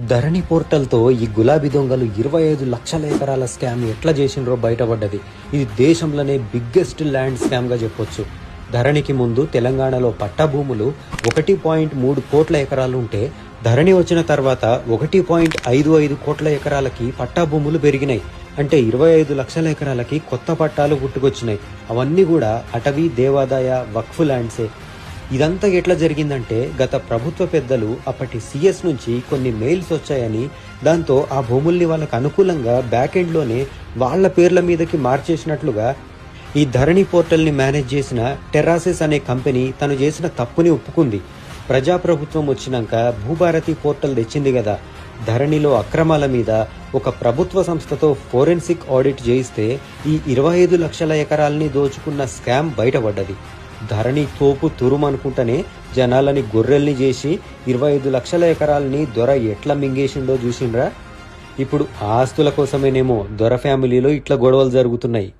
ధరణి పోర్టల్తో ఈ గులాబీ దొంగలు ఇరవై ఐదు లక్షల ఎకరాల స్కామ్ ఎట్లా చేసిండ్రో బయటపడ్డది. ఇది దేశంలోనే బిగ్గెస్ట్ ల్యాండ్ స్కామ్గా చెప్పొచ్చు. ధరణికి ముందు తెలంగాణలో పట్టా భూములు ఒకటి పాయింట్ మూడు కోట్ల ఎకరాలు ఉంటే ధరణి వచ్చిన తర్వాత ఒకటి పాయింట్ ఐదు ఐదు కోట్ల ఎకరాలకి పట్టా భూములు పెరిగినాయి. అంటే ఇరవై ఐదు లక్షల ఎకరాలకి కొత్త పట్టాలు పుట్టుకొచ్చినాయి. అవన్నీ కూడా అటవీ దేవాదాయ వక్ఫ్ ల్యాండ్సే ఇదంతా ఎట్లా జరిగిందంటే గత ప్రభుత్వ పెద్దలు అప్పటి సిఎస్ నుంచి కొన్ని మెయిల్స్ వచ్చాయని దాంతో ఆ భూముల్ని వాళ్ళకు అనుకూలంగా బ్యాక్ ఎండ్లోనే వాళ్ళ పేర్ల మీదకి మార్చేసినట్లుగా ఈ ధరణి పోర్టల్ని మేనేజ్ చేసిన టెరాసెస్ అనే కంపెనీ తను చేసిన తప్పుని ఒప్పుకుంది. ప్రజాప్రభుత్వం వచ్చినాక భూభారతి పోర్టల్ తెచ్చింది కదా. ధరణిలో అక్రమాల మీద ఒక ప్రభుత్వ సంస్థతో ఫోరెన్సిక్ ఆడిట్ చేయిస్తే ఈ ఇరవై ఐదు లక్షల ఎకరాల్ని దోచుకున్న స్కామ్ బయటపడ్డది. ధరణి తోపు తురుమనుకుంటేనే జనాలని గొర్రెల్ని చేసి ఇరవై ఐదు లక్షల ఎకరాలని దొర ఎట్లా మింగేసిండో చూసిండ్రా? ఇప్పుడు ఆస్తుల కోసమేనేమో దొర ఫ్యామిలీలో ఇట్లా గొడవలు జరుగుతున్నాయి.